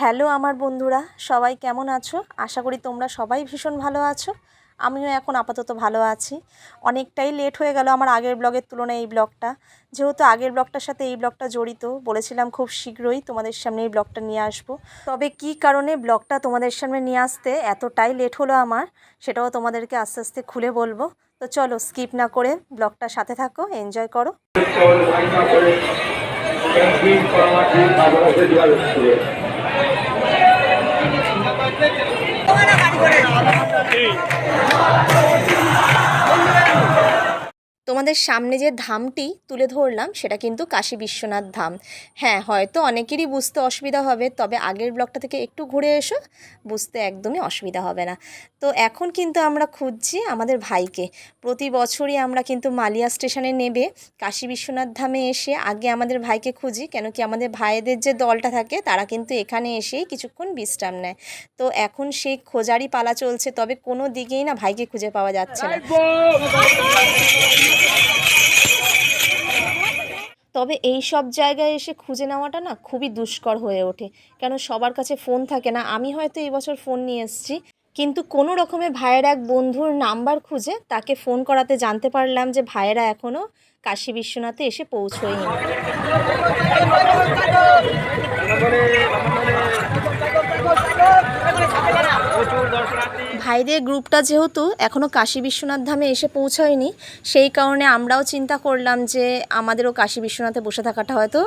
Hello আমার বন্ধুরা, সবাই কেমন আছো? আশা করি তোমরা সবাই ভীষণ ভালো আছো। আমিও এখন আপাতত ভালো আছি। অনেকটাই লেট হয়ে গেল আমার আগের ব্লগের তুলনায় এই ব্লগটা যেহেতু আগের ব্লগটার সাথে এই ব্লগটা জড়িত, বলেছিলাম খুব শীঘ্রই তোমাদের সামনে এই ব্লগটা নিয়ে আসব। তবে কি কারণে ব্লগটা তোমাদের সামনে নিয়ে আসতে এতটাই লেট হলো আমার, সেটাও তোমাদেরকে আস্তে আস্তে খুলে বলব। তো চলো স্কিপ না করে ব্লগটার সাথে থাকো এনজয় করো। না গাড়ি করে তোমাদের সামনে যে ধামটি তুলে ধরলাম, সেটা কিন্তু কাশী বিশ্বনাথ ধাম। হ্যাঁ হয়তো অনেকেরই বুঝতে অসুবিধা হবে, তবে আগের ব্লকটা থেকে একটু ঘুরে এসো, বুঝতে একদমই অসুবিধা হবে না। তো এখন কিন্তু আমরা খুঁজছি আমাদের ভাইকে। প্রতি বছরই আমরা কিন্তু মালিয়া স্টেশনে নেবে, কাশী বিশ্বনাথ ধামে এসে আগে আমাদের ভাইকে খুঁজি, কেন কি আমাদের ভাইদের যে দলটা থাকে, তারা কিন্তু এখানে এসেই কিছুক্ষণ বিশ্রাম নেয়। তো এখন সেই খোঁজারই পালা চলছে, তবে কোনো দিকেই না ভাইকে খুঁজে পাওয়া যাচ্ছে না। তবে এই সব জায়গায় এসে খুঁজে নেওয়াটা না খুবই দুষ্কর হয়ে ওঠে। কেন সবার কাছে ফোন থাকে না, আমি হয়তো এই বছর ফোন নিয়ে এসেছি। কিন্তু কোনো রকমে ভাইয়ের এক বন্ধুর নাম্বার খুঁজে তাকে ফোন করাতে জানতে পারলাম যে ভাইয়েরা এখনও কাশী বিশ্বনাথে এসে পৌঁছয়নি। ভাইদের গ্রুপটা যেহেতু এখনও কাশী বিশ্বনাথ ধামে এসে পৌঁছয়নি, সেই কারণে আমরাও চিন্তা করলাম যে আমাদেরও কাশী বিশ্বনাথে বসে থাকাটা হয়তো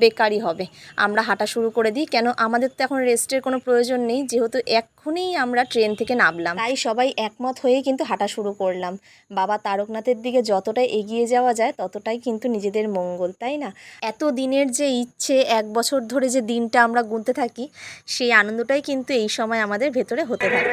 বেকারই হবে। আমরা হাঁটা শুরু করে দিই, কেন আমাদের তো এখন রেস্টের কোনো প্রয়োজন নেই, যেহেতু এক্ষুনি আমরা ট্রেন থেকে নামলাম। তাই সবাই একমত হয়েই কিন্তু হাঁটা শুরু করলাম। বাবা তারকনাথের দিকে যতটাই এগিয়ে যাওয়া যায়, ততটাই কিন্তু নিজেদের মঙ্গল, তাই না? এত দিনের যে ইচ্ছে, এক বছর ধরে যে দিনটা আমরা গুনতে থাকি, সেই আনন্দটাই কিন্তু এই সময় আমাদের ভেতরে হতে থাকে।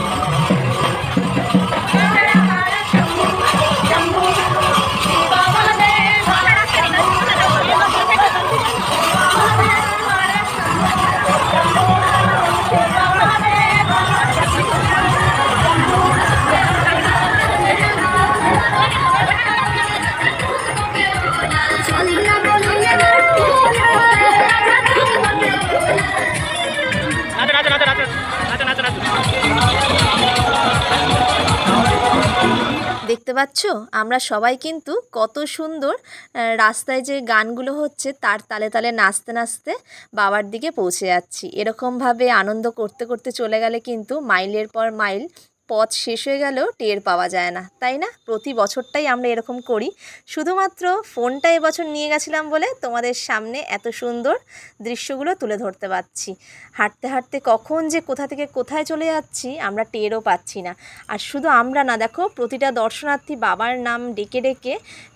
দেখতে পাচ্ছ? আমরা সবাই কিন্তু কত সুন্দর রাস্তায় যে গানগুলো হচ্ছে তার তালে তালে নাচতে নাচতে বাবার দিকে পৌঁছে যাচ্ছি। এরকমভাবে আনন্দ করতে করতে চলে গেলে কিন্তু মাইলের পর মাইল পথ শেষ হয়ে গেলেও টের পাওয়া যায় না, তাই না? প্রতি বছরটাই আমরা এরকম করি। শুধুমাত্র ফোনটা এবছর নিয়ে গেছিলাম বলে তোমাদের সামনে এত সুন্দর দৃশ্যগুলো তুলে ধরতে পারছি। হাঁটতে হাঁটতে কখন যে কোথা থেকে কোথায় চলে যাচ্ছি আমরা টেরও পাচ্ছি না। আর শুধু আমরা না, দেখো, প্রতিটা দর্শনার্থী বাবার নাম ডেকে ডেকে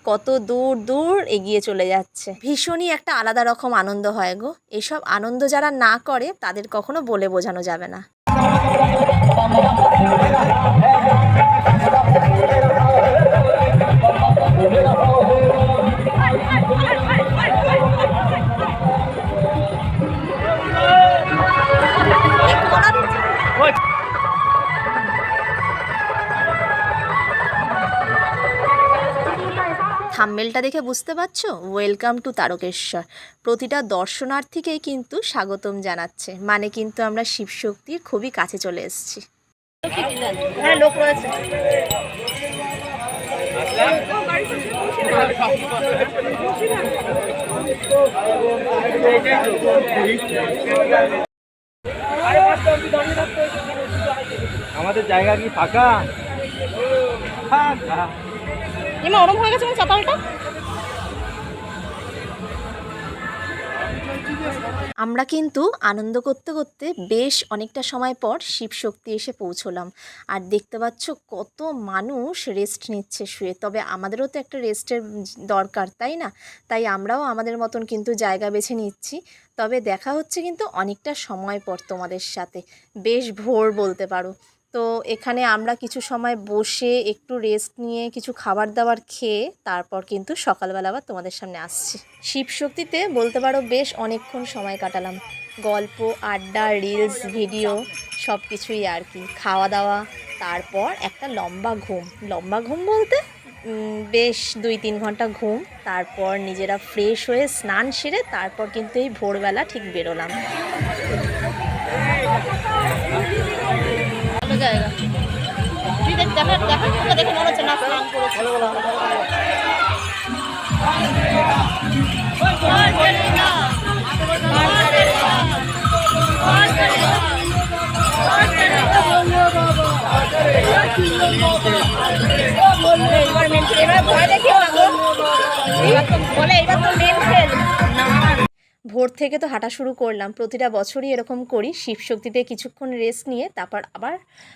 কত দূর দূর এগিয়ে চলে যাচ্ছে। ভীষণই একটা আলাদা রকম আনন্দ হয় গো। এসব আনন্দ যারা না করে, তাদের কখনো বলে বোঝানো যাবে না। Oh, my God. থাম্বেলটা দেখে বুঝতে পারছ? Welcome to Tarakeswar. প্রতিটা দর্শনার্থীকেই কিন্তু স্বাগতম জানাচ্ছে। মানে কিন্তু আমরা শিবশক্তির খুবই কাছে চলে এসেছি। হ্যাঁ লোক রয়েছে। আমাদের জায়গা কি ফাঁকা? ফাঁকা এমা হয়ে গেছে চাতালটা? আমরা কিন্তু আনন্দ করতে করতে বেশ অনেকটা সময় পর শিবশক্তি এসে পৌঁছলাম। আর দেখতে পাচ্ছ কত মানুষ রেস্ট নিচ্ছে শুয়ে। তবে আমাদেরও তো একটা রেস্টের দরকার, তাই না? তাই আমরাও আমাদের মতন কিন্তু জায়গা বেছে নিচ্ছি। তবে দেখা হচ্ছে কিন্তু অনেকটা সময় পর তোমাদের সাথে। বেশ ভোর বলতে পারো। তো এখানে আমরা কিছু সময় বসে একটু রেস্ট নিয়ে কিছু খাবার দাবার খেয়ে তারপর কিন্তু সকালবেলা আবার তোমাদের সামনে আসছি। শিবশক্তিতে বলতে পারো বেশ অনেকক্ষণ সময় কাটালাম। গল্প, আড্ডা রিলস ভিডিও সব কিছুই আর কি। খাওয়া দাওয়া, তারপর একটা লম্বা ঘুম। লম্বা ঘুম বলতে বেশ দুই তিন ঘণ্টা ঘুম। তারপর নিজেরা ফ্রেশ হয়ে স্নান সেরে তারপর কিন্তু এই ভোরবেলা ঠিক বেরোলাম। জায়গা। তুই দেখ দেখা দেখা দেখে মনে হচ্ছে না স্নান করেছে। এবার ভয় তো বলে, এবার তো মেন ভোর থেকে তো হাঁটা শুরু করলাম। প্রতিটা বছরই এরকম করি। শিবশক্তিতে কিছুক্ষণ রেস্ট নিয়ে তারপর আবার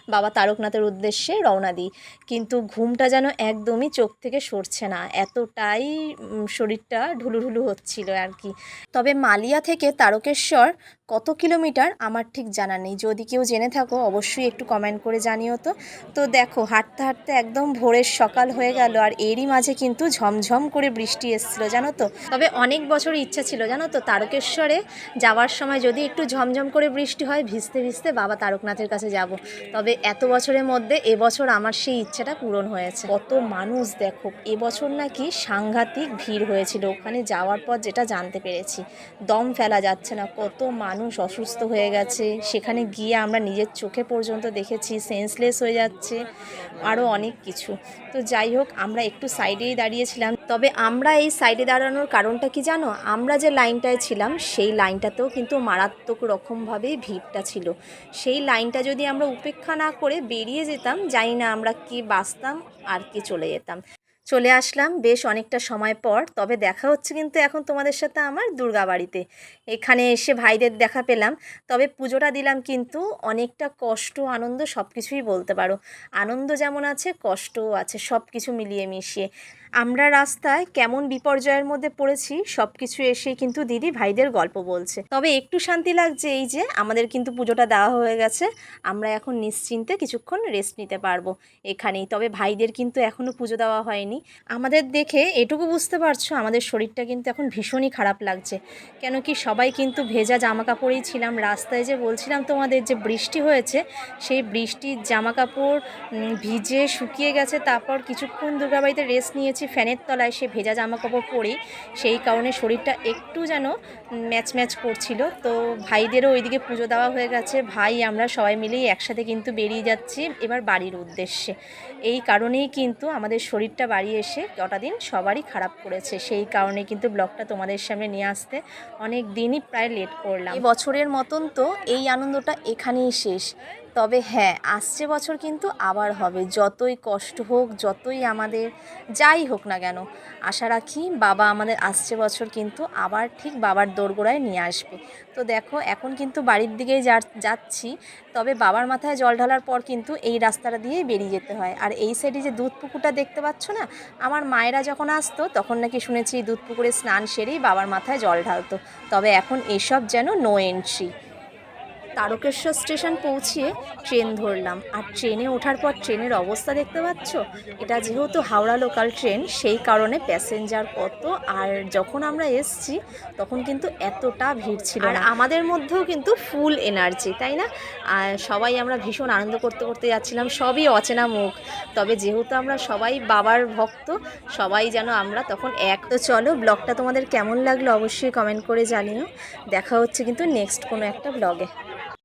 বাবা তারকনাথের উদ্দেশ্যে রওনা দিই। কিন্তু ঘুমটা যেন একদমই চোখ থেকে সরছে না। এতটাই শরীরটা ঢুলুঢুলু হচ্ছিল আর কি। তবে মালিয়া থেকে তারকেশ্বর কত কিলোমিটার আমার ঠিক জানা নেই। যদি কেউ জেনে থাকো, অবশ্যই একটু কমেন্ট করে জানিও তো। তো দেখো, হাঁটতে হাঁটতে একদম ভোরের সকাল হয়ে গেল আর এরই মাঝে কিন্তু ঝমঝম করে বৃষ্টি এসেছিল, জানো তো? তবে অনেক বছর ইচ্ছা ছিল, জানো তো? তারকেশ্বরে যাওয়ার সময় যদি একটু ঝমঝম করে বৃষ্টি হয়, ভিজতে ভিজতে বাবা তারকনাথের কাছে যাব। তবে এত বছরের মধ্যে এবছর আমার সেই ইচ্ছাটা পূরণ হয়েছে। কত মানুষ দেখো এবছর নাকি সাংঘাতিক ভিড় হয়েছিল। ওখানে যাওয়ার পর যেটা জানতে পেরেছি, দম ফেলা যাচ্ছে না। কত মানুষ অসুস্থ হয়ে গেছে। সেখানে গিয়ে আমরা নিজের চোখে পর্যন্ত দেখেছি সেন্সলেস হয়ে যাচ্ছে আরও অনেক কিছু। তো যাই হোক, আমরা একটু সাইডেই দাঁড়িয়েছিলাম। তবে আমরা এই সাইডে দাঁড়ানোর কারণটা কি জানো? আমরা যে লাইনটায় ছিলাম, সেই লাইনটাতেও কিন্তু মারাত্মক রকমভাবে ভিড়টা ছিল। সেই লাইনটা যদি আমরা উপেক্ষা না করে বেরিয়ে যেতাম, জানি না আমরা কি বাঁচতাম আর কি চলে যেতাম। চলে আসলাম বেশ অনেকটা সময় পর, তবে দেখা হচ্ছে কিন্তু এখন তোমাদের সাথে আমার দুর্গা বাড়িতে। এখানে এসে ভাইদের দেখা পেলাম, তবে পুজোটা দিলাম কিন্তু অনেকটা কষ্ট, আনন্দ সব কিছুই বলতে পারো। আনন্দ যেমন আছে কষ্টও আছে সব কিছু মিলিয়ে মিশিয়ে। আমরা রাস্তায় কেমন বিপর্যয়ের মধ্যে পড়েছি সব কিছু এসে কিন্তু দিদি ভাইদের গল্প বলছে। তবে একটু শান্তি লাগছে এই যে, আমাদের কিন্তু পুজোটা দেওয়া হয়ে গেছে, আমরা এখন নিশ্চিন্তে কিছুক্ষণ রেস্ট নিতে পারব এখানেই। তবে ভাইদের কিন্তু এখনও পুজো দেওয়া হয়নি। আমাদের দেখে এটুকু বুঝতে পারছ, আমাদের শরীরটা কিন্তু এখন ভীষণই খারাপ লাগছে। কেন কি সবাই কিন্তু ভেজা জামা কাপড়েই ছিলাম, রাস্তায় যে বলছিলাম তোমাদের যে বৃষ্টি হয়েছে, সেই বৃষ্টির জামা কাপড় ভিজে শুকিয়ে গেছে, তারপর কিছুক্ষণ দুর্গাবাড়িতে রেস্ট নিয়েছি, ফ্যানের তলায় সে ভেজা জামা কাপড় পরেই, সেই কারণে শরীরটা একটু যেন ম্যাচ ম্যাচ করছিল। তো ভাইদেরও ওইদিকে পুজো দেওয়া হয়ে গেছে, ভাই আমরা সবাই মিলেই একসাথে কিন্তু বেরিয়ে যাচ্ছি, এবার বাড়ির উদ্দেশ্যে। এই কারণেই কিন্তু আমাদের শরীরটা বাড়ি এসে কটা দিন সবারই খারাপ করেছে। সেই কারণে কিন্তু ব্লগটা তোমাদের সামনে নিয়ে আসতে অনেক দিনই প্রায় লেট করলাম। বছরের মতন তো এই আনন্দটা এখানেই শেষ। তবে হ্যাঁ আসছে বছর কিন্তু আবার হবে। যতই কষ্ট হোক, যতই আমাদের যাই হোক না কেন, আশা রাখি বাবা আমাদের আসছে বছর কিন্তু আবার ঠিক বাবার দোরগোড়ায় নিয়ে আসবে। তো দেখো, এখন কিন্তু বাড়ির দিকেই যাচ্ছি, তবে বাবার মাথায় জল ঢালার পর কিন্তু এই রাস্তাটা দিয়েই বেরিয়ে যেতে হয়। আর এই সাইডে যে দুধ পুকুরটা দেখতে পাচ্ছ না, আমার মায়েরা যখন আসতো, তখন নাকি শুনেছি দুধ পুকুরে স্নান সেরেই বাবার মাথায় জল ঢালতো। তবে এখন এসব যেন নো এন্ট্রি তারকেশ্বর স্টেশন পৌঁছিয়ে ট্রেন ধরলাম। আর ট্রেনে ওঠার পর ট্রেনের অবস্থা দেখতে পাচ্ছ? এটা যেহেতু হাওড়া লোকাল ট্রেন সেই কারণে প্যাসেঞ্জার কত? আর যখন আমরা এসছি তখন কিন্তু এতটা ভিড় ছিল আর আমাদের মধ্যেও কিন্তু ফুল এনার্জি তাই না? আর সবাই আমরা ভীষণ আনন্দ করতে করতে যাচ্ছিলাম সবই অচেনা মুখ। তবে যেহেতু আমরা সবাই বাবার ভক্ত সবাই যেন আমরা তখন এক। তো চলো ব্লগটা তোমাদের কেমন লাগল অবশ্যই কমেন্ট করে জানিও। দেখা হচ্ছে কিন্তু নেক্সট কোনো একটা ব্লগে।